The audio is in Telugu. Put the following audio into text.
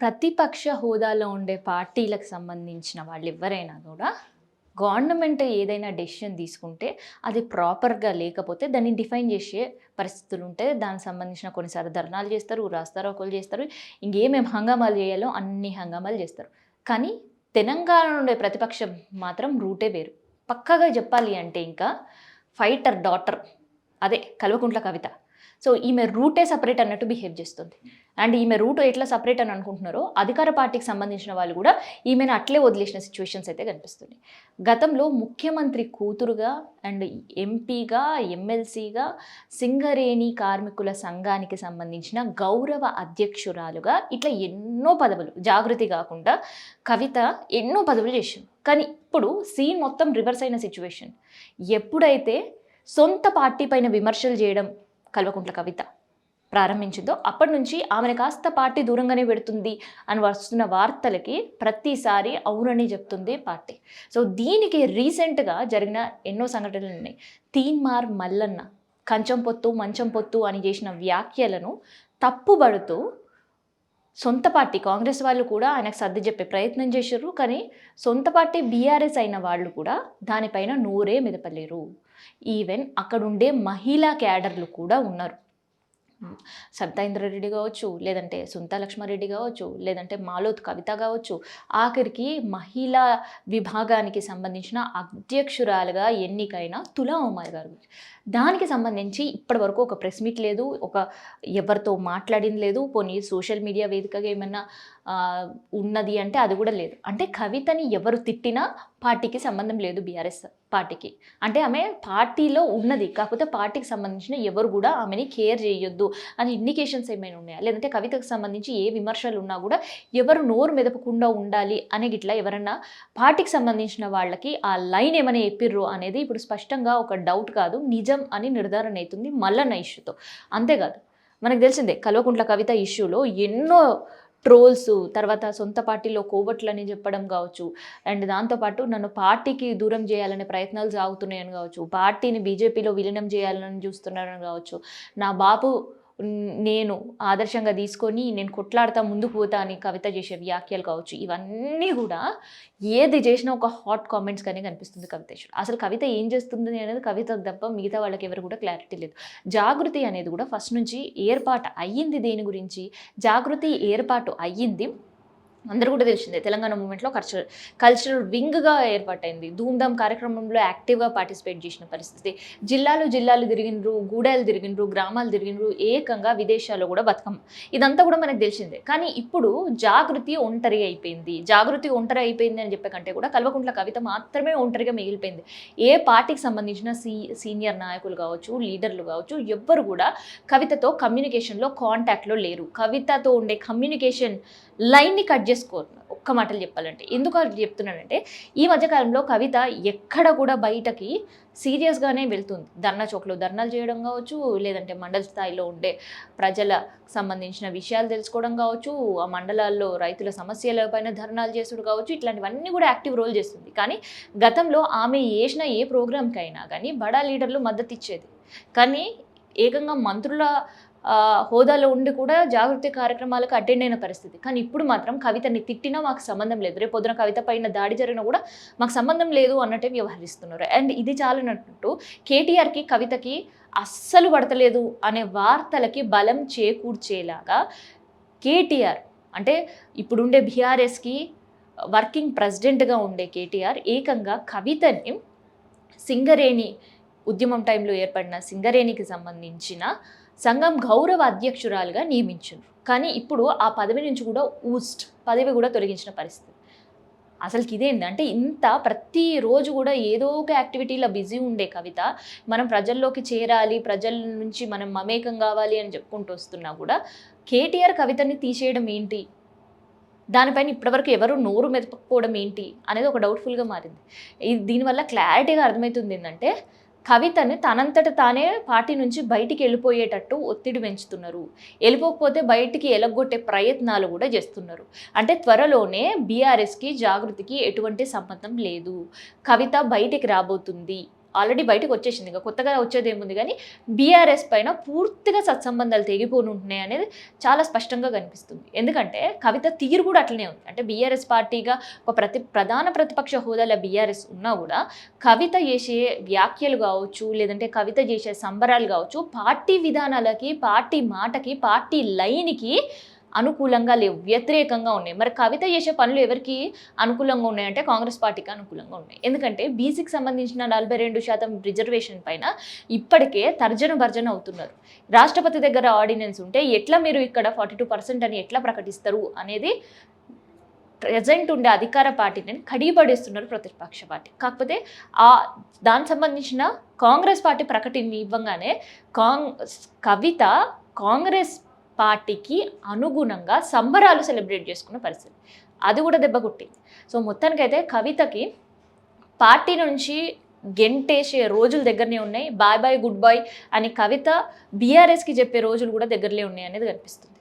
ప్రతిపక్ష హోదాలో ఉండే పార్టీలకు సంబంధించిన వాళ్ళు ఎవరైనా కూడా గవర్నమెంట్ ఏదైనా డెసిషన్ తీసుకుంటే అది ప్రాపర్గా లేకపోతే దాన్ని డిఫైన్ చేసే పరిస్థితులు ఉంటే దానికి సంబంధించిన కొన్నిసార్లు ధర్నాలు చేస్తారు రాస్తారోకోలు చేస్తారు. ఇంకేమేం హంగామాలు చేయాలో అన్ని హంగామాలు చేస్తారు. కానీ తెలంగాణ ఉండే ప్రతిపక్షం మాత్రం రూటే వేరు. పక్కగా చెప్పాలి అంటే ఇంకా ఫైటర్ డాటర్ అదే కల్వకుంట్ల కవిత. సో ఈమె రూటే సపరేట్ అన్నట్టు బిహేవ్ చేస్తుంది. అండ్ ఈమె రూట్ ఎట్లా సపరేట్ అని అనుకుంటున్నారో అధికార పార్టీకి సంబంధించిన వాళ్ళు కూడా ఈమెను అట్లే వదిలేసిన సిచ్యువేషన్స్ అయితే కనిపిస్తుంది గతంలో ముఖ్యమంత్రి కూతురుగా అండ్ ఎంపీగా ఎమ్మెల్సీగా సింగరేణి కార్మికుల సంఘానికి సంబంధించిన గౌరవ అధ్యక్షురాలుగా ఇట్లా ఎన్నో పదవులు జాగృతి కాకుండా కవిత ఎన్నో పదవులు చేసింది. కానీ ఇప్పుడు సీన్ మొత్తం రివర్స్ అయిన సిచ్యువేషన్ ఎప్పుడైతే సొంత పార్టీ పైన విమర్శలు చేయడం కల్వకుంట్ల కవిత ప్రారంభించిందో అప్పటి నుంచి ఆమెను కాస్త పార్టీ దూరంగానే పెడుతుంది అని వస్తున్న వార్తలకి ప్రతిసారి అవునని చెప్తుంది పార్టీ. సో దీనికి రీసెంట్గా జరిగిన ఎన్నో సంఘటనలు ఉన్నాయి. తీన్మార్ మల్లన్న కంచం పొత్తు మంచం పొత్తు అని చేసిన వ్యాఖ్యలను తప్పుబడుతూ సొంత పార్టీ కాంగ్రెస్ వాళ్ళు కూడా ఆయనకు సర్ది చెప్పే ప్రయత్నం చేశారు. కానీ సొంత పార్టీ బీఆర్ఎస్ అయిన వాళ్ళు కూడా దానిపైన నోరే మెదపలేరు. ఈవెన్ అక్కడుండే మహిళా క్యాడర్లు కూడా ఉన్నారు. సబితాయింద్రారెడ్డి కావచ్చు లేదంటే సుంతా లక్ష్మారెడ్డి కావచ్చు లేదంటే మాలోత్ కవిత కావచ్చు ఆఖరికి మహిళా విభాగానికి సంబంధించిన అధ్యక్షురాలుగా ఎన్నికైన తులా ఉమార్ గారు. దానికి సంబంధించి ఇప్పటి వరకు ఒక ప్రెస్ మీట్ లేదు ఒక ఎవరితో మాట్లాడింది లేదు పోనీ సోషల్ మీడియా వేదికగా ఏమన్నా ఉన్నది అంటే అది కూడా లేదు. అంటే కవితని ఎవరు తిట్టినా పార్టీకి సంబంధం లేదు బీఆర్ఎస్ పార్టీకి. అంటే ఆమె పార్టీలో ఉన్నది కాకపోతే పార్టీకి సంబంధించిన ఎవరు కూడా ఆమెని కేర్ చేయొద్దు అని ఇండికేషన్స్ ఏమైనా ఉన్నాయా? లేదంటే కవితకు సంబంధించి ఏ విమర్శలు ఉన్నా కూడా ఎవరు నోరు మెదపకుండా ఉండాలి అనే గిట్లా ఎవరన్నా పార్టీకి సంబంధించిన వాళ్ళకి ఆ లైన్ ఏమైనా చెప్పిర్రు అనేది ఇప్పుడు స్పష్టంగా ఒక డౌట్ కాదు నిజం అని నిర్ధారణ అవుతుంది మల్లన్న ఇష్యూతో. అంతేకాదు మనకు తెలిసిందే కల్వకుంట్ల కవిత ఇష్యూలో ఎన్నో ట్రోల్స్ తర్వాత సొంత పార్టీలో కోవట్లని చెప్పడం కావచ్చు అండ్ దాంతోపాటు నన్ను పార్టీకి దూరం చేయాలనే ప్రయత్నాలు సాగుతున్నాయని కావచ్చు పార్టీని బీజేపీలో విలీనం చేయాలని చూస్తున్నారని కావచ్చు నా బాబు నేను ఆదర్శంగా తీసుకొని నేను కొట్లాడతా ముందుకు పోతా అని కవిత చేసే వ్యాఖ్యలు కావచ్చు ఇవన్నీ కూడా ఏది చేసినా ఒక హాట్ కామెంట్స్ కానీ కనిపిస్తుంది కవితేశ్వరు అసలు కవిత ఏం చేస్తుంది అనేది కవిత తప్ప మిగతా వాళ్ళకి ఎవరు కూడా క్లారిటీ లేదు. జాగృతి అనేది కూడా ఫస్ట్ నుంచి ఏర్పాటు అయ్యింది దేని గురించి? జాగృతి ఏర్పాటు అయ్యింది అందరూ కూడా తెలిసిందే తెలంగాణ మూమెంట్లో కల్చరల్ కల్చరల్ వింగ్గా ఏర్పాటైంది. ధూమ్ధామ్ కార్యక్రమంలో యాక్టివ్గా పార్టిసిపేట్ చేసిన పరిస్థితి. జిల్లాలు జిల్లాలు తిరిగినరు గూడెలు తిరిగినరు గ్రామాలు తిరిగినరు ఏకంగా విదేశాల్లో కూడా బతుకమ్మ. ఇదంతా కూడా మనకు తెలిసిందే. కానీ ఇప్పుడు జాగృతి ఒంటరి అయిపోయింది. జాగృతి ఒంటరి అయిపోయింది అని చెప్పే కంటే కూడా కల్వకుంట్ల కవిత మాత్రమే ఒంటరిగా మిగిలిపోయింది. ఏ పార్టీకి సంబంధించిన సీ సీనియర్ నాయకులు కావచ్చు లీడర్లు కావచ్చు ఎవ్వరు కూడా కవితతో కమ్యూనికేషన్లో కాంటాక్ట్లో లేరు. కవితతో ఉండే కమ్యూనికేషన్ లైన్ని కట్ చేసుకోరు. ఒక్క మాటలు చెప్పాలంటే. ఎందుకు చెప్తున్నానంటే ఈ మధ్యకాలంలో కవిత ఎక్కడ కూడా బయటకి సీరియస్గానే వెళ్తుంది. ధర్నా చౌక్లో ధర్నాలు చేయడం కావచ్చు లేదంటే మండల స్థాయిలో ఉండే ప్రజల సంబంధించిన విషయాలు తెలుసుకోవడం కావచ్చు ఆ మండలాల్లో రైతుల సమస్యల పైన ధర్నాలు చేసుడు కావచ్చు ఇట్లాంటివన్నీ కూడా యాక్టివ్ రోల్ చేస్తుంది. కానీ గతంలో ఆమె చేసిన ఏ ప్రోగ్రామ్కైనా కానీ బడా లీడర్లు మద్దతు ఇచ్చేది కానీ ఏకంగా మంత్రుల హోదాలో ఉండి కూడా జాగృతి కార్యక్రమాలకు అటెండ్ అయిన పరిస్థితి. కానీ ఇప్పుడు మాత్రం కవితని తిట్టినా మాకు సంబంధం లేదు. రేపు పొద్దున కవిత పైన దాడి జరిగినా కూడా మాకు సంబంధం లేదు అన్నట్టే వ్యవహరిస్తున్నారు. అండ్ ఇది చాలనట్టు కేటీఆర్కి కవితకి అస్సలు పడతలేదు అనే వార్తలకి బలం చేకూర్చేలాగా కేటీఆర్ అంటే ఇప్పుడుండే బీఆర్ఎస్కి వర్కింగ్ ప్రెసిడెంట్గా ఉండే కేటీఆర్ ఏకంగా కవితని సింగరేణి ఉద్యమం టైంలో ఏర్పడిన సింగరేణికి సంబంధించిన సంఘం గౌరవ అధ్యక్షురాలుగా నియమించారు కానీ ఇప్పుడు ఆ పదవి నుంచి కూడా ఊస్ట్ పదవి కూడా తొలగించిన పరిస్థితి. అసలుకి ఇదేంటి అంటే ఇంత ప్రతిరోజు కూడా ఏదో ఒక యాక్టివిటీలో బిజీ ఉండే కవిత మనం ప్రజల్లోకి చేరాలి ప్రజల నుంచి మనం మమేకం కావాలి అని చెప్పుకుంటూ వస్తున్నా కూడా కేటీఆర్ కవితని తీసేయడం ఏంటి? దానిపైన ఇప్పటివరకు ఎవరు నోరు మెదపకపోవడం ఏంటి? అనేది ఒక డౌట్ఫుల్గా మారింది. దీనివల్ల క్లారిటీగా అర్థమవుతుంది ఏంటంటే కవితని తనంతట తానే పార్టీ నుంచి బయటికి వెళ్ళిపోయేటట్టు ఒత్తిడి పెంచుతున్నారు. వెళ్ళిపోకపోతే బయటికి ఎలగొట్టే ప్రయత్నాలు కూడా చేస్తున్నారు. అంటే త్వరలోనే బీఆర్ఎస్కి జాగృతికి ఎటువంటి సంబంధం లేదు. కవిత బయటికి రాబోతుంది. ఆల్రెడీ బయటకు వచ్చేసింది. ఇంకా కొత్తగా వచ్చేది ఏముంది కానీ బీఆర్ఎస్ పైన పూర్తిగా సత్సంబంధాలు తెగిపోని ఉంటున్నాయి అనేది చాలా స్పష్టంగా కనిపిస్తుంది. ఎందుకంటే కవిత తీరు కూడా అట్లనే ఉంది. అంటే బీఆర్ఎస్ పార్టీగా ఒక ప్రతి ప్రధాన ప్రతిపక్ష హోదాలో బీఆర్ఎస్ ఉన్నా కూడా కవిత చేసే వ్యాఖ్యలు కావచ్చు లేదంటే కవిత చేసే సంబరాలు కావచ్చు పార్టీ విధానాలకి పార్టీ మాటకి పార్టీ లైన్కి అనుకూలంగా లేవు వ్యతిరేకంగా ఉన్నాయి. మరి కవిత చేసే పనులు ఎవరికి అనుకూలంగా ఉన్నాయంటే కాంగ్రెస్ పార్టీకి అనుకూలంగా ఉన్నాయి. ఎందుకంటే బీసీకి సంబంధించిన నలభై రెండు శాతం రిజర్వేషన్ పైన ఇప్పటికే తర్జన భర్జన అవుతున్నారు. రాష్ట్రపతి దగ్గర ఆర్డినెన్స్ ఉంటే ఎట్లా మీరు ఇక్కడ ఫార్టీ టూ పర్సెంట్ అని ఎట్లా ప్రకటిస్తారు అనేది ప్రజెంట్ ఉండే అధికార పార్టీని కడిగిపడేస్తున్నారు ప్రతిపక్ష పార్టీ. కాకపోతే ఆ దానికి సంబంధించిన కాంగ్రెస్ పార్టీ ప్రకటన ఇవ్వగానే కాంగ్ కవిత కాంగ్రెస్ పార్టీకి అనుగుణంగా సంబరాలు సెలబ్రేట్ చేసుకున్న పరిస్థితి. అది కూడా దెబ్బ కొట్టింది. సో మొత్తానికైతే కవితకి పార్టీ నుంచి గెంటేసే రోజులు దగ్గరనే ఉన్నాయి. బాయ్ బాయ్ గుడ్ బాయ్ అని కవిత బీఆర్ఎస్కి చెప్పే రోజులు కూడా దగ్గరలే ఉన్నాయి అనేది కనిపిస్తుంది.